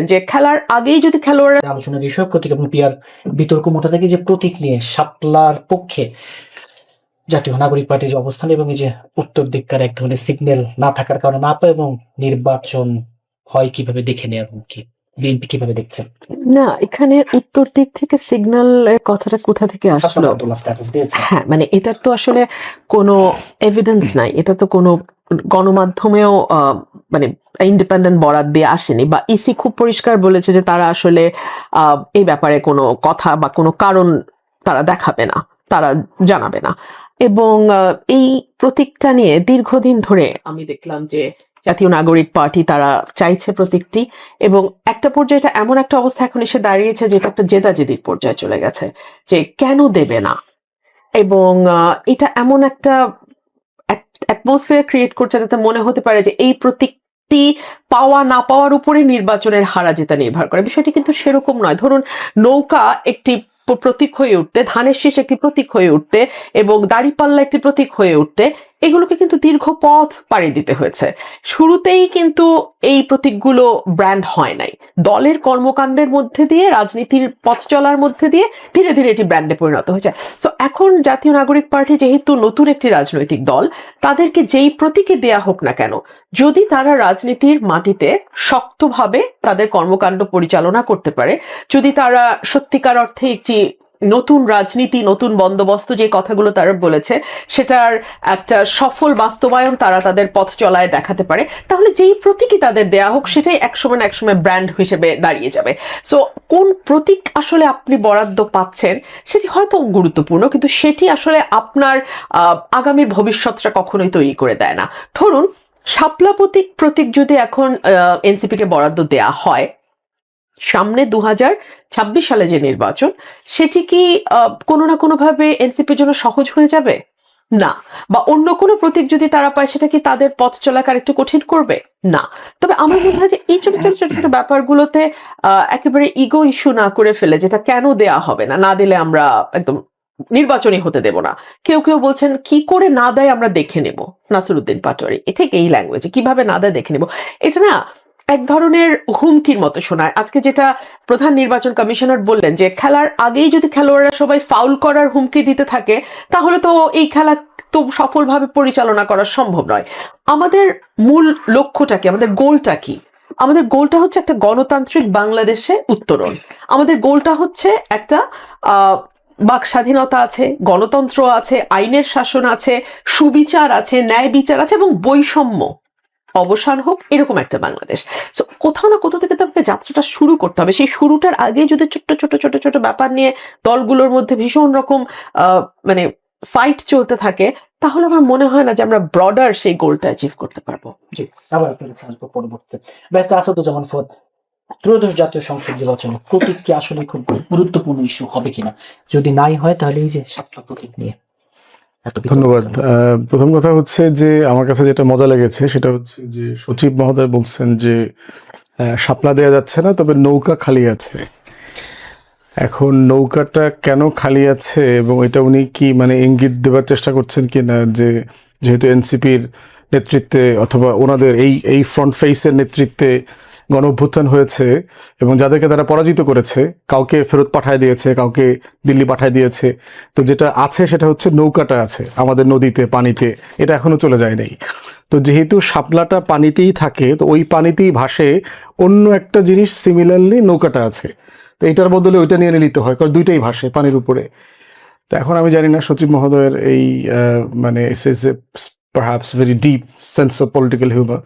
যে খেলার আগেই যদি খেলোয়াড় আলোচনার বিষয় প্রতীক এবং পিয়ার বিতর্ক মোটা থেকে যে প্রতীক নিয়ে শাপলার পক্ষে জাতীয় নাগরিক পার্টির যে অবস্থান এবং এই যে উত্তর দিককার এক ধরনের সিগন্যাল না থাকার কারণে না পায় এবং নির্বাচন হয় কীভাবে দেখে নেওয়ার কি বিএনপি কীভাবে দেখছে? না এখানে উত্তর দিক থেকে সিগন্যাল এর কথাটা কোথা থেকে আসলো? হ্যাঁ মানে এটার তো আসলে কোনো এভিডেন্স নাই এটা তো কোনো গণমাধ্যমেও মানে ইন্ডিপেন্ডেন্ট বরাদ দিয়ে আসেনি বা ইসি খুব পরিষ্কার বলেছে যে তারা আসলে এই ব্যাপারে কোনো কথা বা কোনো কারণ তারা দেখাবে না, তারা জানাবে না। এবং এই প্রতীকটা নিয়ে দীর্ঘদিন ধরে আমি দেখলাম যে জাতীয় নাগরিক পার্টি তারা চাইছে প্রতীকটি এবং একটা পর্যায়ে এটা এমন একটা অবস্থা এখন এসে দাঁড়িয়েছে যেটা একটা জেদাজেদির পর্যায়ে চলে গেছে যে কেন দেবে না? এবং এটা এমন একটা অ্যাটমসফিয়ার ক্রিয়েট করছে যাতে মনে হতে পারে যে এই প্রতীকটি পাওয়া না পাওয়ার উপরে নির্বাচনের হারা যেটা নির্ভর করে। বিষয়টি কিন্তু সেরকম নয়। ধরুন, নৌকা একটি প্রতীক হয়ে উঠতে, ধানের শীষ একটি প্রতীক হয়ে উঠতে এবং দাড়িপাল্লা একটি প্রতীক হয়ে উঠতে এগুলোকে কিন্তু দীর্ঘ পথ পাড়ি দিতে হয়েছে। শুরুতেই কিন্তু এই প্রতীকগুলো ব্র্যান্ড হয় নাই। দলের কর্মকাণ্ডের মধ্যে দিয়ে, রাজনীতির পথ চলার মধ্যে দিয়ে ধীরে ধীরে এটি ব্র্যান্ডে পরিণত হয়েছে। সো এখন জাতীয় নাগরিক পার্টি যেহেতু নতুন একটি রাজনৈতিক দল, তাদেরকে যেই প্রতীকে দেয়া হোক না কেন, যদি তারা রাজনীতির মাটিতে শক্তভাবে তাদের কর্মকাণ্ড পরিচালনা করতে পারে, যদি তারা সত্যিকার অর্থে একটি নতুন রাজনীতি, নতুন বন্দোবস্ত যে কথাগুলো তারা বলেছে, সেটার একটা সফল বাস্তবায়ন তারা তাদের পথ চলায় দেখাতে পারে। তাহলে যেই প্রতীকই তাদের দেয়া হোক, সেটাই একসময় না একসময় ব্র্যান্ড হিসেবে দাঁড়িয়ে যাবে। সো কোন প্রতীক আসলে আপনি বরাদ্দ পাচ্ছেন, সেটি হয়তো গুরুত্বপূর্ণ, কিন্তু সেটি আসলে আপনার আগামীর ভবিষ্যৎটা কখনোই তৈরি করে দেয় না। ধরুন শাপলা প্রতীক প্রতীক যদি এখন এনসিপি কে বরাদ্দ দেয়া হয় সামনে দু সালে যে নির্বাচন, সেটি কি কোনো না কোনোভাবে এনসিপির জন্য সহজ হয়ে যাবে? না। বা অন্য কোনো প্রতীক যদি তারা পায়, সেটা কি তাদের পথ চলাকে একটু কঠিন করবে? না। তবে আমার মনে হয় যে এই ছোট ছোট ছোট ছোট ব্যাপারগুলোতে একেবারে ইগো ইস্যু না করে ফেলে, যেটা কেন দেয়া হবে না না দিলে আমরা একদম নির্বাচনী হতে দেব না। কেউ কেউ বলছেন, কি করে না দেয় আমরা দেখে নেব? নাসিরুদ্দিন পাটোয়ারি। ঠিক এই ল্যাঙ্গুয়েজে কীভাবে না দেয় দেখে নেব? এটা না এক ধরনের হুমকির মতো শোনায়। আজকে যেটা প্রধান নির্বাচন কমিশনার বললেন যে, খেলার আগেই যদি খেলোয়াড়রা সবাই ফাউল করার হুমকি দিতে থাকে, তাহলে তো এই খেলা তো সফলভাবে পরিচালনা করা সম্ভব নয়। আমাদের মূল লক্ষ্যটা কি? আমাদের গোলটা কি? আমাদের গোলটা হচ্ছে একটা গণতান্ত্রিক বাংলাদেশে উত্তরণ। আমাদের গোলটা হচ্ছে একটা বাক স্বাধীনতা আছে, গণতন্ত্র আছে, আইনের শাসন আছে, সুবিচার আছে, ন্যায় বিচার আছে এবং বৈষম্য। অবসান হোক, এরকম একটা বাংলাদেশ। সো কোথাও না কোথাও থেকে তো আমাকে যাত্রাটা শুরু করতে হবে। সেই শুরুটার আগে যদি ছোট্ট ছোট ছোট ছোট ব্যাপার নিয়ে দলগুলোর মধ্যে ভীষণ রকম মানে ফাইট চলতে থাকে, তাহলে আমার মনে হয় না যে আমরা ব্রডার সেই গোলটা অ্যাচিভ করতে পারব। জি, আবার আপনার কাছে আসব পরবর্তীতে ব্যস্ত ফোদ, ত্রয়োদশ জাতীয় সংসদ নির্বাচনে প্রতীক কি আসলে খুব গুরুত্বপূর্ণ ইস্যু হবে কিনা? যদি নাই হয় তাহলে এই যে সাতটা প্রতীক নিয়ে। ধন্যবাদ। প্রথম কথা হচ্ছে যে আমার কাছে যেটা মজা লেগেছে সেটা হচ্ছে যে সচিব মহোদয় বলছেন যে শাপলা দেওয়া যাচ্ছে না তবে নৌকা খালি আছে। এখন নৌকাটা কেন খালি আছে এবং এটা উনি কি মানে ইঙ্গিত দেবার চেষ্টা করছেন কি না যে যেহেতু এনসিপির নেতৃত্বে অথবা ওনাদের এই এই ফ্রন্ট ফেসের নেতৃত্বে গণ অভ্যুত্থান হয়েছে এবং যাদেরকে তারা পরাজিত করেছে, কাউকে ফেরত পাঠায় দিয়েছে, কাউকে দিল্লি পাঠায় দিয়েছে, তো যেটা আছে সেটা হচ্ছে নৌকাটা আছে আমাদের নদীতে, পানিতে, এটা এখনও চলে যায় নাই। তো যেহেতু শাপলাটা পানিতেই থাকে, তো ওই পানিতেই ভাসে অন্য একটা জিনিস সিমিলারলি নৌকাটা আছে। তো এটার বদলে ওইটা নিয়ে নিতে হয়, কারণ দুইটাই ভাসে পানির উপরে। তো এখন আমি জানি না সচিব মহোদয়ের এই মানে perhaps very deep sense of political humour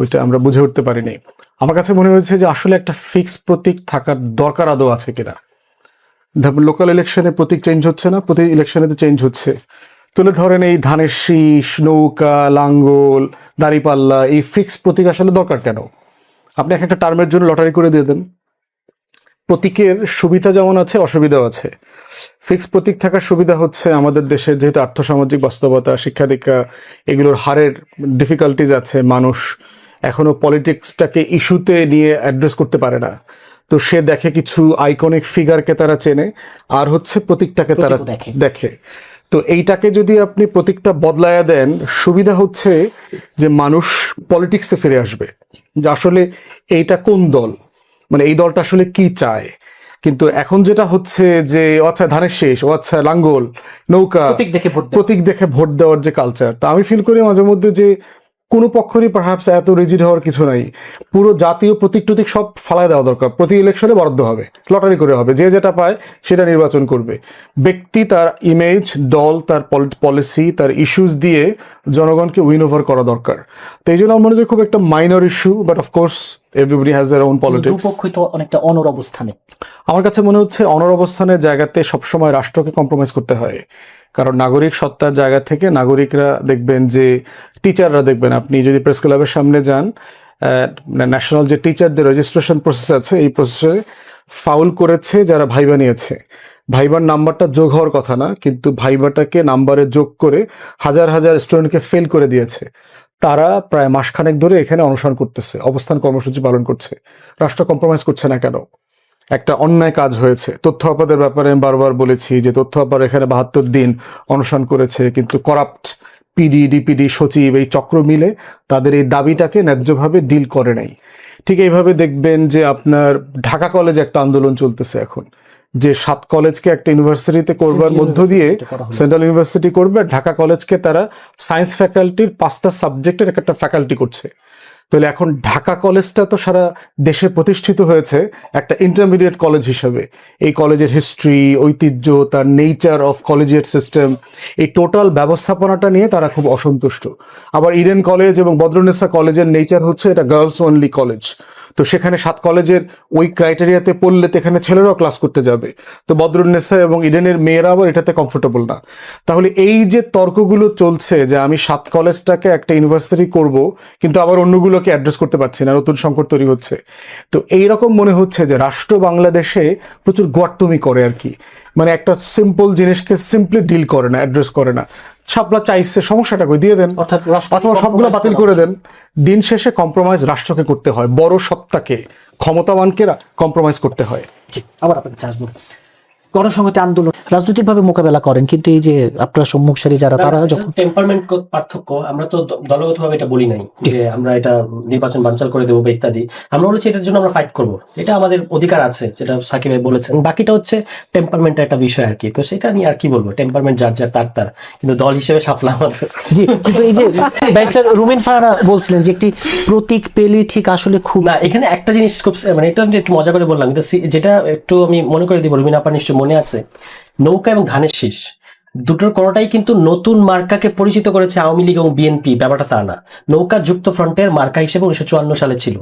ওইটা আমরা বুঝে উঠতে পারিনি। আমার কাছে মনে হয়েছে যে আসলে একটা ফিক্স প্রতীক থাকার দরকার আদৌ আছে কিনা। লোকাল ইলেকশনে প্রতীক চেঞ্জ হচ্ছে না প্রতি ইলেকশনে তো চেঞ্জ হচ্ছে। তুলে ধরেন এই ধানের শীষ, নৌকা, লাঙ্গল, দাড়িপাল্লা, এই ফিক্স প্রতীক আসলে দরকার কেন? আপনি এক একটা টার্মের জন্য লটারি করে দিয়ে দেন। প্রতীকের সুবিধা যেমন আছে অসুবিধাও আছে। ফিক্স প্রতীক থাকার সুবিধা হচ্ছে আমাদের দেশের যেহেতু আর্থসামাজিক বাস্তবতা শিক্ষা দীক্ষা এগুলোর হারের ডিফিকাল্টিজ আছে মানুষ এখনও পলিটিক্সটাকে ইস্যুতে নিয়ে অ্যাড্রেস করতে পারে না। তো সে দেখে কিছু আইকনিক ফিগারকে তারা চেনে আর হচ্ছে প্রতীকটাকে তারা দেখে। দেখে। তো এইটাকে যদি আপনি প্রতীকটা বদলায়া দেন সুবিধা হচ্ছে যে মানুষ পলিটিক্সে ফিরে আসবে। যে আসলে এইটা কোন দল? মানে এই দলটা আসলে কি চায়? কিন্তু এখন যেটা হচ্ছে যে ও আচ্ছা ধানের শেষ ও আচ্ছা লাঙ্গল নৌকা প্রতীক দেখে ভোট প্রতীক দেখে ভোট দেওয়ার যে কালচার তা আমি ফিল করি মাঝে মধ্যে যে কোনো পক্ষরই পারহাপস এত রিজিড হওয়ার কিছু নাই। পুরো জাতীয় প্রতীক টতীক সব ফালায় দেওয়া দরকার। প্রতি ইলেকশনে বরাদ্দ হবে। লটারি করে হবে। যে যেটা পায় সেটা নির্বাচন করবে। ব্যক্তি তার ইমেজ দল তার পলিসি তার ইস্যুস দিয়ে জনগণকে উইন ওভার করা দরকার। তো এই জন্য আমার মনে হয় খুব একটা minor issue but of course everybody has their own politics দুপক্ষই তো অনেকটা অনর অবস্থানে। আমার কাছে মনে হচ্ছে অনর অবস্থানের জায়গাতে সবসময় রাষ্ট্রকে কম্প্রোমাইজ করতে হয়। কারণ নাগরিক সত্তার জায়গা থেকে নাগরিকরা দেখবেন যে টিচাররা দেখবেন, আপনি যদি প্রেস ক্লাবের সামনে যান ন্যাশনাল যে টিচারদের রেজিস্ট্রেশন প্রসেস আছে, এই প্রসেসে ফাউল করেছে যারা ভাইবা নিয়েছে। ভাইবার নাম্বারটা যোগ হওয়ার কথা না, কিন্তু ভাইবাটাকে নাম্বারে যোগ করে হাজার হাজার স্টুডেন্টকে ফেল করে দিয়েছে। তারা প্রায় মাসখানেক ধরে এখানে অনুসরণ করতেছে, অবস্থান কর্মসূচি পালন করছে। রাষ্ট্র কম্প্রোমাইজ করছে না কেন? একটা অন্যায় কাজ হয়েছে। তথ্য আপাদের ব্যাপারে আমি বারবার বলেছি যে তথ্য আপার এখানে বাহাত্তর দিন অনুসরণ করেছে কিন্তু করাপ্ট পিডি ডিপিডি সচিব এই চক্র মিলে তাদের এই দাবিটাকে ন্যায্যভাবে ডিল করে নাই। ঠিক এইভাবে দেখবেন যে আপনার ঢাকা কলেজ একটা আন্দোলন চলতেছে এখন যে সাত কলেজকে একটা ইউনিভার্সিটিতে করবার মধ্য দিয়ে। সেন্ট্রাল ইউনিভার্সিটি করবে ঢাকা কলেজকে তারা সায়েন্স ফ্যাকাল্টির পাঁচটা সাবজেক্টের একটা ফ্যাকাল্টি করছে। তাহলে এখন ঢাকা কলেজটা তো সারা দেশে প্রতিষ্ঠিত হয়েছে একটা ইন্টারমিডিয়েট কলেজ হিসেবে। এই কলেজের হিস্ট্রি ঐতিহ্য, তার নেচার অফ কলেজিয়েট সিস্টেম এই টোটাল ব্যবস্থাপনাটা নিয়ে তারা খুব অসন্তুষ্ট। আবার ইডেন কলেজ এবং বদ্রনেসা কলেজের নেচার হচ্ছে এটা গার্লস অনলি কলেজ তো সেখানে সাত কলেজের ওই ক্রাইটেরিয়াতে পড়লে তো এখানে ছেলেরাও ক্লাস করতে যাবে। তো বদরুন্নেসা এবং ইডেনের মেয়েরা আবার এটাতে কমফোর্টেবল না। তাহলে এই যে তর্কগুলো চলছে যে আমি সাত কলেজটাকে একটা ইউনিভার্সিটি করব, কিন্তু আবার অন্যগুলোকে অ্যাড্রেস করতে পারছি না নতুন সংকট তৈরি হচ্ছে। তো এই রকম মনে হচ্ছে যে রাষ্ট্র বাংলাদেশে প্রচুর গোয়াট্টমি করে আর কি। মানে একটা সিম্পল জিনিসকে সিম্পলি ডিল করে না অ্যাড্রেস করে না। ছাপলা চাইছে সমস্যাটা কই? দিয়ে দেন। অথবা সবগুলো বাতিল করে দেন। দিন শেষে কম্প্রোমাইজ রাষ্ট্রকে করতে হয় বড় সত্তাকে ক্ষমতাবানকে কম্প্রোমাইজ করতে হয়। আবার আপনার কাছে আসব। গণসংহতি আন্দোলন রাজনৈতিকভাবে মোকাবেলা করেন কিন্তু এই যে আপনার সম্মুখসারী যারা তারা যখন টেম্পারমেন্ট পার্থক্য আমরা তো দ- দলগতভাবে এটা বলি নাই যে আমরা এটা নির্বাচন বানচাল করে দেবো ইত্যাদি। আমরা বলেছি এটার জন্য আমরা ফাইট করব। এটা আমাদের অধিকার আছে যেটা সাকিব ভাই বলেছেন। বাকিটা হচ্ছে টেম্পারমেন্টের একটা বিষয় আর কি। তো সেটা নিয়ে আর কি বলব? টেম্পারমেন্ট যার যার তার তার। কিন্তু দল হিসেবে সাফলা আমাদের। জি কিন্তু এই যে ব্যারিস্টার রুমিন ফারানা বলছিলেন যে একটি প্রতীক পেলি ঠিক আসলে খুব না এখানে একটা জিনিস খুব মানে এটা আমি একটু মজা করে বললাম। যেটা একটু আমি মনে করে দিব রুমিন আপা নিশ্চয় মনে আছে? নৌকা এবং ধানের শীষ। দুটোর কোনোটাই কিন্তু নতুন মার্কাকে পরিচিত করেছে আওয়ামী লীগ এবং বিএনপি। ব্যাপারটা তা না। নৌকা যুক্ত ফ্রন্টের মার্কা হিসেবে উনিশশো চুয়ান্ন সালে ছিল।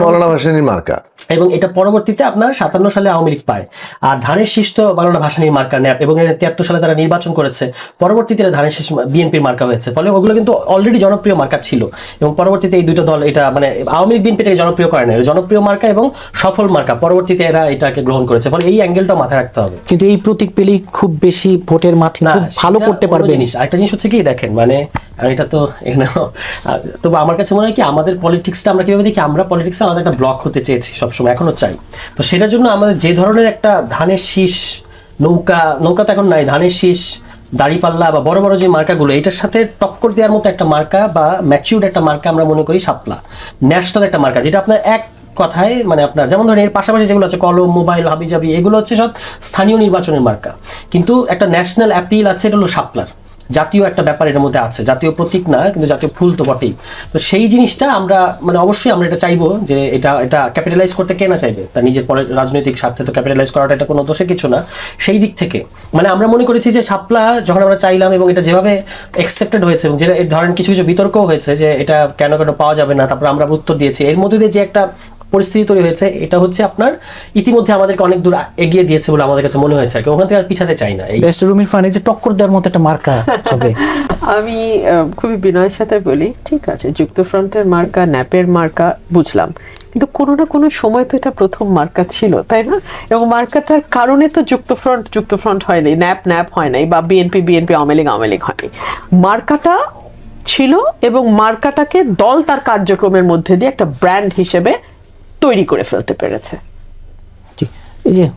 মৌলানা ভাসানির মার্কা। এবং এটা পরবর্তীতে আপনার সাতান্ন সালে আওয়ামী লীগ পায়। আর ধানের শীষ তো ভাষানির মার্কা ন্যাপ এবং তিয়াত্তর সালে তারা নির্বাচন করেছে। পরবর্তীতে ধানের শীষ বিএনপির মার্কা হয়েছে। ফলে ওগুলো কিন্তু অলরেডি জনপ্রিয় মার্কা ছিল। এবং পরবর্তীতে এই দুটো দল এটা মানে আওয়ামী লীগ বিএনপি এটাকে জনপ্রিয় করে না জনপ্রিয় মার্কা এবং সফল মার্কা। পরবর্তীতে এরা এটাকে গ্রহণ করেছে। ফলে এই অ্যাঙ্গেলটা মাথায় রাখতে হবে। কিন্তু এই প্রতীক পেলেই খুব বেশি ভোটের মাঠে খুব ভালো করতে পারবেন। জিনিস। আরেকটা জিনিস হচ্ছে কি দেখেন মানে আর এটা তো এখানে তবে আমার কাছে মনে হয় কি আমাদের পলিটিক্সটা আমরা কীভাবে দেখি আমরা পলিটিক্সে আমাদের একটা ব্লক হতে চেয়েছি সবসময় এখনও চাই। তো সেটার জন্য আমাদের যে ধরনের একটা ধানের শীষ নৌকা নৌকা তো এখন নাই ধানের শীষ দাড়িপাল্লা বা বড় বড় যে মার্কাগুলো এটার সাথে টক্কর দেওয়ার মতো একটা মার্কা বা ম্যাচিউর্ড একটা মার্কা আমরা মনে করি সাপলা। ন্যাশনাল একটা মার্কা যেটা আপনার এক কথায় মানে আপনার, যেমন ধরেন এর পাশাপাশি যেগুলো আছে, কলম, মোবাইল, হাবিজাবি, এগুলো হচ্ছে সব স্থানীয় নির্বাচনের মার্কা। কিন্তু একটা ন্যাশনাল অ্যাপিল আছে, এটা হলো শাপলার। জাতীয় একটা ব্যাপার এর মধ্যে আছে, জাতীয় প্রতীক না, কিন্তু জাতীয় ফুল তো বটেই। তো সেই জিনিসটা আমরা মানে অবশ্যই আমরা এটা চাইব যে এটা এটা ক্যাপিটালাইজ করতে কে না চাইবে? তার নিজের পরে রাজনৈতিক স্বার্থে তো ক্যাপিটালাইজ করাটা এটা কোনো দোষে কিছু না। সেই দিক থেকে মানে আমরা মনে করেছি যে সাপলা যখন আমরা চাইলাম এবং এটা যেভাবে অ্যাকসেপ্টেড হয়েছে এবং যেটা ধরেন কিছু কিছু বিতর্কও হয়েছে যে এটা কেন কেন পাওয়া যাবে না, তারপর আমরা উত্তর দিয়েছি। এর মধ্যে দিয়ে যে একটা পরিস্থিতি তৈরি হয়েছে এটা হচ্ছে আপনার ইতিমধ্যে আমাদেরকে অনেক দূর এগিয়ে দিয়েছে বলে আমাদের কাছে মনে হয়েছে আর কি। ওখান থেকে আর পিছাতে চাই না। এই ব্যারিস্টার রুমিন ফারানা যে টক্কর দেওয়ার মতো একটা মার্কা হবে। আমি খুবই বিনয়ের সাথে বলি ঠিক আছে যুক্তফ্রন্টের মার্কা ন্যাপের মার্কা বুঝলাম। কিন্তু কোনো না কোনো সময় তো এটা প্রথম মার্কা ছিল তাই না? এবং মার্কাটার কারণে তো যুক্তফ্রন্ট যুক্তফ্রন্ট হয়নি ন্যাপ ন্যাপ হয় নাই বা বিএনপি বিএনপি আওয়ামী লীগ আওয়ামী লীগ হয়নি। মার্কাটা ছিল এবং মার্কাটাকে দল তার কার্যক্রমের মধ্যে দিয়ে একটা ব্র্যান্ড হিসেবে তৈরি করে ফেলতে পেরেছে। জি, এই যে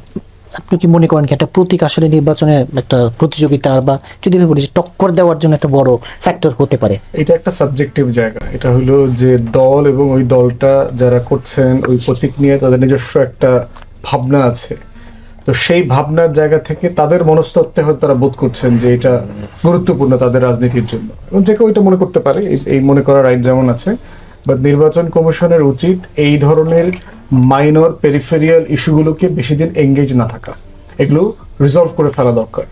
আপনি কি মনে করেন কি একটা প্রতীক আসলে নির্বাচনে একটা প্রতিযোগিতা বা যদি আমি বলি যে টক্কর দেওয়ার জন্য একটা বড় ফ্যাক্টর হতে পারে? এটা একটা সাবজেক্টিভ জায়গা। এটা হলো যে দল এবং ওই দলটা যারা করছেন ওই প্রতীক নিয়ে তাদের নিজস্ব একটা ভাবনা আছে। তো সেই ভাবনার জায়গা থেকে তাদের মনস্তত্ত্বে হয়তো তারা বোধ করছেন যে এটা গুরুত্বপূর্ণ তাদের রাজনীতির জন্য। এবং যে কেউ এটা মনে করতে পারে। এই- এই মনে করার রাইট যেমন আছে। বাট নির্বাচন কমিশনের উচিত এই ধরনের মাইনর পেরিফেরিয়াল ইস্যুগুলোকে বেশি দিন এঙ্গেজ না থাকা। এগুলো রিজলভ করে ফেলা দরকার।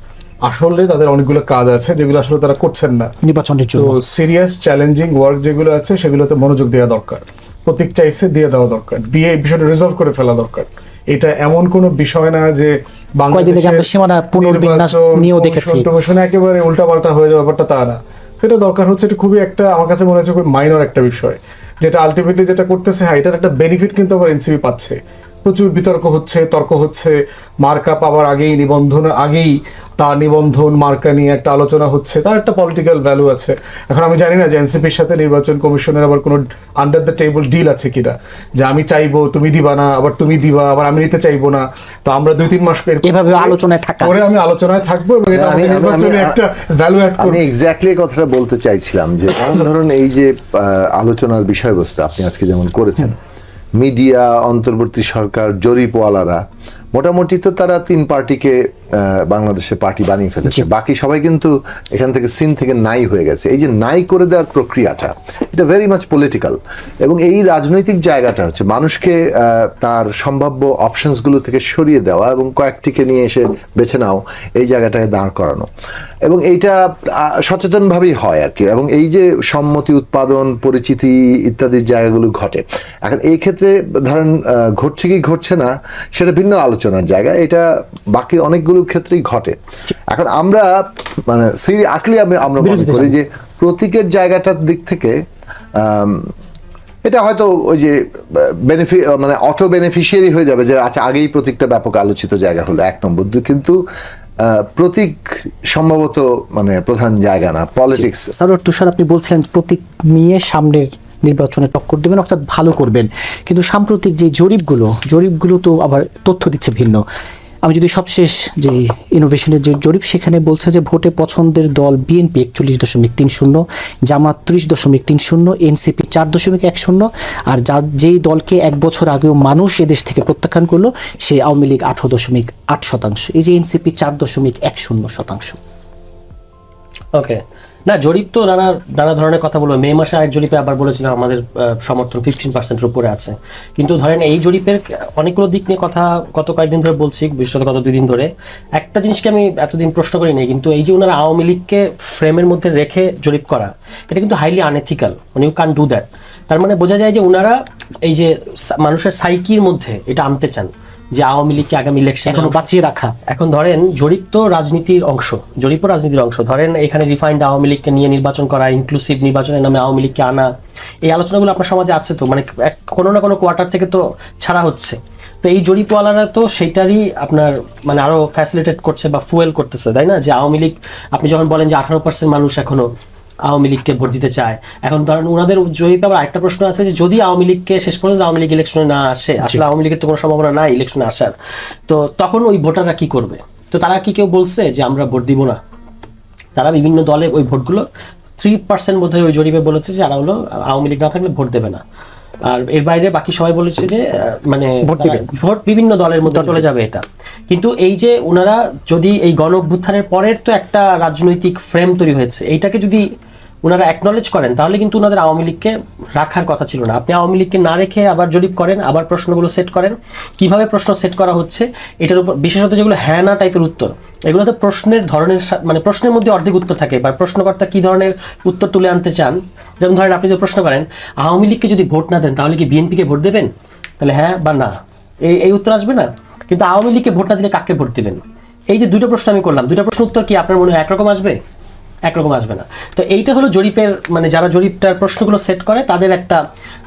আসলে তাদের অনেকগুলো কাজ আছে যেগুলো আসলে তারা করছেন না। নির্বাচনের জন্য। সিরিয়াস চ্যালেঞ্জিং ওয়ার্ক যেগুলো আছে সেগুলোতে মনোযোগ দেওয়া দরকার। প্রতীক চাইছে দিয়ে দেওয়া দরকার। দিয়ে এই বিষয়টা রিজলভ করে ফেলা দরকার। এটা এমন কোনো বিষয় না যে সীমানা পুনর্বিন্যাস নিয়েও দেখেছি। একেবারে উল্টাপাল্টা হয়ে যাওয়া ব্যাপারটা তা না। এটা দরকার হচ্ছে, এটা খুবই একটা, আমার কাছে মনে হচ্ছে খুব মাইনর একটা বিষয়। যেটা আলটিমেটলি যেটা করতেছে হ্যাঁ এটার একটা বেনিফিট কিন্তু আবার এনসিপি পাচ্ছে। প্রচুর বিতর্ক হচ্ছে তর্ক হচ্ছে মার্কা পাওয়ার আগেই নিবন্ধন আগেই তার নিবন্ধন মার্কা নিয়ে একটা আলোচনা হচ্ছে তার একটা পলিটিক্যাল ভ্যালু আছে এখন আমি জানি না যে এনসিপির সাথে নির্বাচন কমিশনের আবার কোনো আন্ডার দ্য টেবল ডিল আছে কিনা যে আমি চাইব তুমি দিবা না আবার তুমি দিবা আবার আমি নিতে চাইব না তো আমরা দুই তিন মাস এরকম এভাবে আলোচনায় থাকা। করে আমি আলোচনায় থাকব এবং এটা আমি- নির্বাচনে একটা ভ্যালু অ্যাড আমি এক্স্যাক্টলি কথাটা বলতে চাইছিলাম যে ধরুন এই যে আহ, আলোচনার বিষয়বস্তু আপনি আজকে যেমন করেছেন মিডিয়া অন্তর্বর্তী সরকার জরিপওয়ালারা। মোটামুটি তো তারা তিন পার্টিকে বাংলাদেশে পার্টি বানিয়ে ফেলেছে। বাকি সবাই কিন্তু এখান থেকে সিন থেকে নাই হয়ে গেছে। এই যে নাই করে দেওয়ার প্রক্রিয়াটা এটা ভেরি মাচ পলিটিক্যাল এবং এই রাজনৈতিক জায়গাটা হচ্ছে মানুষকে তার সম্ভাব্য অপশনসগুলো থেকে সরিয়ে দেওয়া এবং কয়েকটিকে নিয়ে এসে বেছে নাও এই জায়গাটায় দাঁড় করানো। এবং এইটা সচেতনভাবেই হয় আর কি। এবং এই যে সম্মতি উৎপাদন পরিচিতি ইত্যাদির জায়গাগুলো ঘটে। এখন এই ক্ষেত্রে ধরেন আহ, ঘটছে কি ঘটছে না সেটা ভিন্ন আলোচনার জায়গা। এটা বাকি অনেকগুলো ক্ষেত্রেই ঘটে। এখন আমরা মানে সিরি আসলে আমরা মনে করি যে প্রতীকের জায়গাটার দিক থেকে এটা হয়তো ওই যে বেনিফি মানে অটো বেনিফিশিয়ারি হয়ে যাবে যে আচ্ছা আগেই প্রতীকটা ব্যাপক আলোচিত জায়গা হলো এক নম্বর। দুই কিন্তু প্রতীক সম্ভবত মানে প্রধান জায়গা না পলিটিক্স স্যার তুষার আপনি বলছিলেন প্রতীক নিয়ে সামনের নির্বাচনে টক্কর দেবেন অর্থাৎ ভালো করবেন। কিন্তু সাম্প্রতিক যে জরিপগুলো জরিপগুলো তো আবার তথ্য দিচ্ছে ভিন্ন। আমি যদি সবশেষ যে ইনোভেশনের যে জরিপ, সেখানে বলছে যে ভোটে পছন্দের দল বিএনপি একচল্লিশ দশমিক তিন শূন্য, জামাত ত্রিশ দশমিক তিন শূন্য এনসিপি চার দশমিক এক শূন্য, আর যা যেই দলকে এক বছর আগেও মানুষ এদেশ থেকে প্রত্যাখ্যান করল, সে আওয়ামী লীগ আঠারো দশমিক আট শতাংশ, এই যে এনসিপি চার দশমিক এক শূন্য শতাংশ। ওকে না জরিপ তো নানা নানা ধরনের কথা বলব। মে মাসে আরেক জরিপে আবার বলেছিলাম, আমাদের সমর্থন ফিফটিন পার্সেন্টের উপরে আছে। কিন্তু ধরেন এই জরিপের অনেকগুলো দিক নিয়ে কথা গত কয়েকদিন ধরে বলছি বিশেষত গত দুই দিন ধরে। একটা জিনিসকে আমি এতদিন প্রশ্ন করি নাই, কিন্তু এই যে ওনারা আওয়ামী লীগকে ফ্রেমের মধ্যে রেখে জরিপ করা, এটা কিন্তু হাইলি আনএথিক্যাল মানে ইউ কান ডু দ্যাট তার মানে বোঝা যায় যে ওনারা এই যে মানুষের সাইকির মধ্যে এটা আনতে চান। যে আওয়ামী লীগকে আগামী ইলেকশন এখনও বাঁচিয়ে রাখা। এখন ধরেন জরিপ তো রাজনীতির অংশ জরিপও রাজনীতির অংশ। ধরেন এখানে রিফাইন্ড আওয়ামী লীগকে নিয়ে নির্বাচন করা ইনক্লুসিভ নির্বাচনের নামে আওয়ামী লীগকে আনা। এই আলোচনাগুলো আপনার সমাজে আছে তো? মানে কোনো না কোনো কোয়ার্টার থেকে তো ছাড়া হচ্ছে। তো এই জরিপওয়ালারা তো সেইটারই আপনার মানে আরও ফ্যাসিলিটেট করছে বা ফুয়েল করতেছে তাই না? যে আওয়ামী লীগ আপনি যখন বলেন যে আঠারো পার্সেন্ট মানুষ এখনও আওয়ামী লীগকে ভোট দিতে চায়। এখন ধরেন ওনাদের জরিপে আবার একটা প্রশ্ন আছে যে যদি আওয়ামী লীগকে শেষ পর্যন্ত আওয়ামী লীগ ইলেকশনে না আসে আসলে আওয়ামী লীগের তো কোনো সম্ভাবনা নাই ইলেকশনে আসার। তো তখন ওই ভোটাররা কি করবে? তো তারা কি কেউ বলছে যে আমরা ভোট দিব না? তারা বিভিন্ন দলে ওই ভোটগুলো থ্রি পার্সেন্ট বোধহয় ওই জরিপে বলেছে যে তারা হলো আওয়ামী লীগ না থাকলে ভোট দেবে না। আর এর বাইরে বাকি সবাই বলেছে যে মানে ভোট দিবে। ভোট বিভিন্ন দলের মধ্যে চলে যাবে এটা। কিন্তু এই যে ওনারা যদি এই গণ অভ্যুত্থানের পরের তো একটা রাজনৈতিক ফ্রেম তৈরি হয়েছে এইটাকে যদি ওনারা অ্যাকনলেজ করেন, তাহলে কিন্তু ওনাদের আওয়ামী লীগকে রাখার কথা ছিল না। আপনি আওয়ামী লীগকে না রেখে আবার জরিপ করেন, আবার প্রশ্নগুলো সেট করেন। কীভাবে প্রশ্ন সেট করা হচ্ছে, এটার উপর বিশেষত যেগুলো হ্যাঁ না টাইপের উত্তর, এগুলোতে প্রশ্নের ধরনের মানে প্রশ্নের মধ্যে অর্ধেক উত্তর থাকে। বা প্রশ্নকর্তা কি ধরনের উত্তর তুলে আনতে চান? যেমন ধরেন আপনি যদি প্রশ্ন করেন, আওয়ামী লীগকে যদি ভোট না দেন, তাহলে কি বিএনপিকে ভোট দেবেন? তাহলে হ্যাঁ বা না। এই এই উত্তর আসবে না। কিন্তু আওয়ামী লীগকে ভোট না দিলে কাকে ভোট দিবেন? এই যে দুটো প্রশ্ন আমি করলাম, দুটো প্রশ্ন উত্তর কি আপনার মনে হয় একরকম আসবে? একরকম আসবে না। তো এইটা হলো জরিপের মানে যারা জরিপটার প্রশ্নগুলো সেট করে তাদের একটা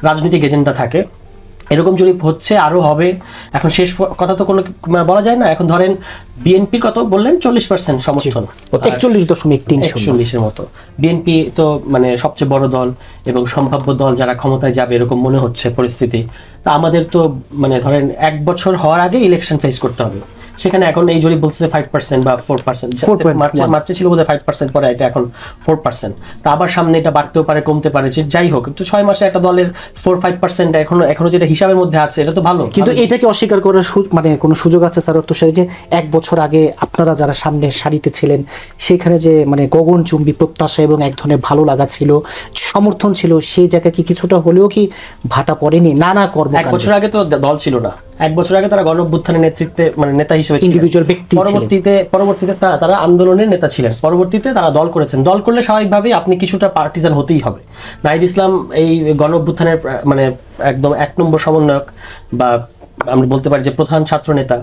রাজনৈতিক এজেন্ডা থাকে। এরকম জরিপ হচ্ছে আরও হবে। এখন শেষ কথা তো কোনো মানে বলা যায় না। এখন ধরেন বিএনপির কত বললেন চল্লিশ পার্সেন্ট সমর্থন। একচল্লিশ দশমিক তিন শূন্য। একচল্লিশের মতো। বিএনপি তো মানে সবচেয়ে বড় দল এবং সম্ভাব্য দল যারা ক্ষমতায় যাবে এরকম মনে হচ্ছে পরিস্থিতি। তা আমাদের তো মানে ধরেন এক বছর হওয়ার আগে ইলেকশন ফেস করতে হবে। সেখানে এখন এই জরিপ বলছে ফাইভ পার্সেন্ট বা ফোর পার্সেন্ট 4.1 মার্চে ছিল বোধহয় ফাইভ পার্সেন্ট পরে এটা এখন ফোর পার্সেন্ট তা আবার সামনে এটা বাড়তেও পারে কমতে পারে যাই হোক তো ছয় মাসে একটা দলের ফোর ফাইভ পার্সেন্ট এখনও এখনও যেটা হিসাবের মধ্যে আছে এটা তো ভালো। কিন্তু এটাকে অস্বীকার করার মানে কোনো সুযোগ আছে স্যার অর্থ যে এক বছর আগে আপনারা যারা সামনে সারিতে ছিলেন সেখানে যে মানে গগনচুম্বী প্রত্যাশা এবং এক ধরনের ভালো লাগা ছিল সমর্থন ছিল সেই জায়গায় কি কিছুটা হলেও কি ভাটা পড়েনি? নানা এক বছর আগে তো দল ছিল না। এক বছর আগে তারা গণঅভ্যুত্থানের নেতৃত্বে মানে নেতা হিসেবে ইন্ডিভিজুয়াল ব্যক্তি পরবর্তীতে পরবর্তীতে তারা তারা আন্দোলনের নেতা ছিলেন। পরবর্তীতে তারা দল করেছেন। দল করলে স্বাভাবিকভাবেই আপনি কিছুটা পার্টিজান হতেই হবে। নাহিদ ইসলাম এই গণঅভ্যুত্থানের মানে একদম এক নম্বর সমন্বয়ক বা আমরা বলতে পারি যে প্রধান ছাত্র নেতা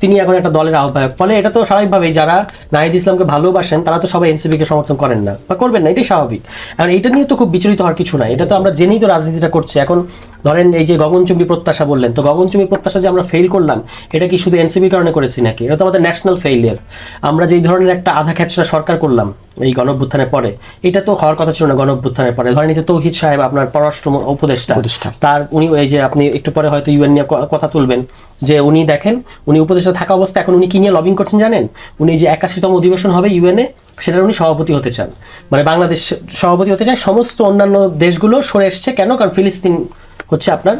তিনি এখন একটা দলের আহ্বায়ক। ফলে এটা তো স্বাভাবিকভাবেই যারা নাহিদ ইসলামকে ভালোবাসেন তারা তো সবাই এনসিপি কে সমর্থন করেন না বা করবেন না এটাই স্বাভাবিক। এখন এটা নিয়ে তো খুব বিচলিত হওয়ার কিছু নাই। এটা তো আমরা জেনেই তো রাজনীতিটা করছি। এখন ধরেন এই যে গগনচুম্বী প্রত্যাশা বললেন তো গগনচুম্বী প্রত্যাশা যে আমরা ফেল করলাম এটা কি শুধু এনসিপির কারণে করেছি নাকি? এটা তো আমাদের ন্যাশনাল ফেইলিয়ার আমরা যেই ধরনের একটা আধা খ্যাচরা সরকার করলাম এই গণঅভ্যুত্থানের পরে এটা তো হওয়ার কথা ছিল না গণঅভ্যুত্থানের পরে। ধরেন এই যে তৌহিদ সাহেব আপনার পররাষ্ট্র উপদেষ্টা উপদেষ্টা। তার উনি এই যে আপনি একটু পরে হয়তো ইউএন নিয়ে কথা তুলবেন যে উনি দেখেন উনি উপদেষ্টা থাকা অবস্থায় এখন উনি কি নিয়ে লবিং করছেন জানেন? উনি যে একাশিতম অধিবেশন হবে ইউএনএ, সেটার উনি সভাপতি হতে চান। মানে বাংলাদেশ সভাপতি হতে চায় সমস্ত অন্যান্য দেশগুলো সরে এসছে কেন? কারণ ফিলিস্তিন হচ্ছে আপনার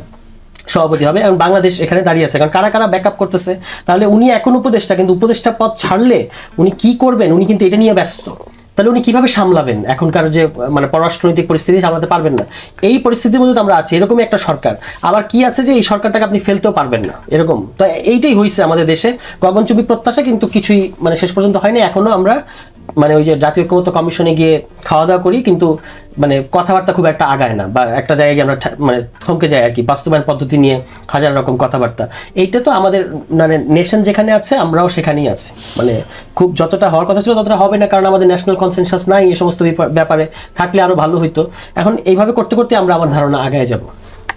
সভাপতি হবে এবং বাংলাদেশ এখানে দাঁড়িয়ে আছে। কারণ কারা কারা ব্যাকআপ করতেছে? তাহলে উনি এখন উপদেষ্টা, কিন্তু উপদেষ্টা পদ ছাড়লে উনি কি করবেন? উনি কিন্তু এটা নিয়ে ব্যস্ত। তাহলে উনি কীভাবে সামলাবেন? এখনকার যে মানে পররাষ্ট্রনৈতিক পরিস্থিতি, সামলাতে পারবেন না। এই পরিস্থিতির মধ্যে তো আমরা আছি, এরকমই একটা সরকার। আবার কি আছে যে, এই সরকারটাকে আপনি ফেলতেও পারবেন না, এরকম। তো এইটাই হয়েছে আমাদের দেশে। গগনচুপি প্রত্যাশা কিন্তু কিছুই মানে শেষ পর্যন্ত হয়নি। এখনও আমরা মানে ওই যে জাতীয় ঐক্যমত্য কমিশনে গিয়ে খাওয়া দাওয়া করি, কিন্তু মানে কথাবার্তা খুব একটা আগায় না বা একটা জায়গায় গিয়ে আমরা মানে থমকে যাই আর কি, বাস্তবায়ন পদ্ধতি নিয়ে হাজার রকম কথাবার্তা। এইটা তো আমাদের মানে নেশন যেখানে আছে, আমরাও সেখানেই আছি। মানে খুব যতটা হওয়ার কথা ছিল ততটা হবে না, কারণ আমাদের ন্যাশনাল কনসেনসাস নাই, এই সমস্ত ব্যাপারে থাকলে আরও ভালো হইতো। এখন এইভাবে করতে করতে আমরা আমার ধারণা আগায় যাব।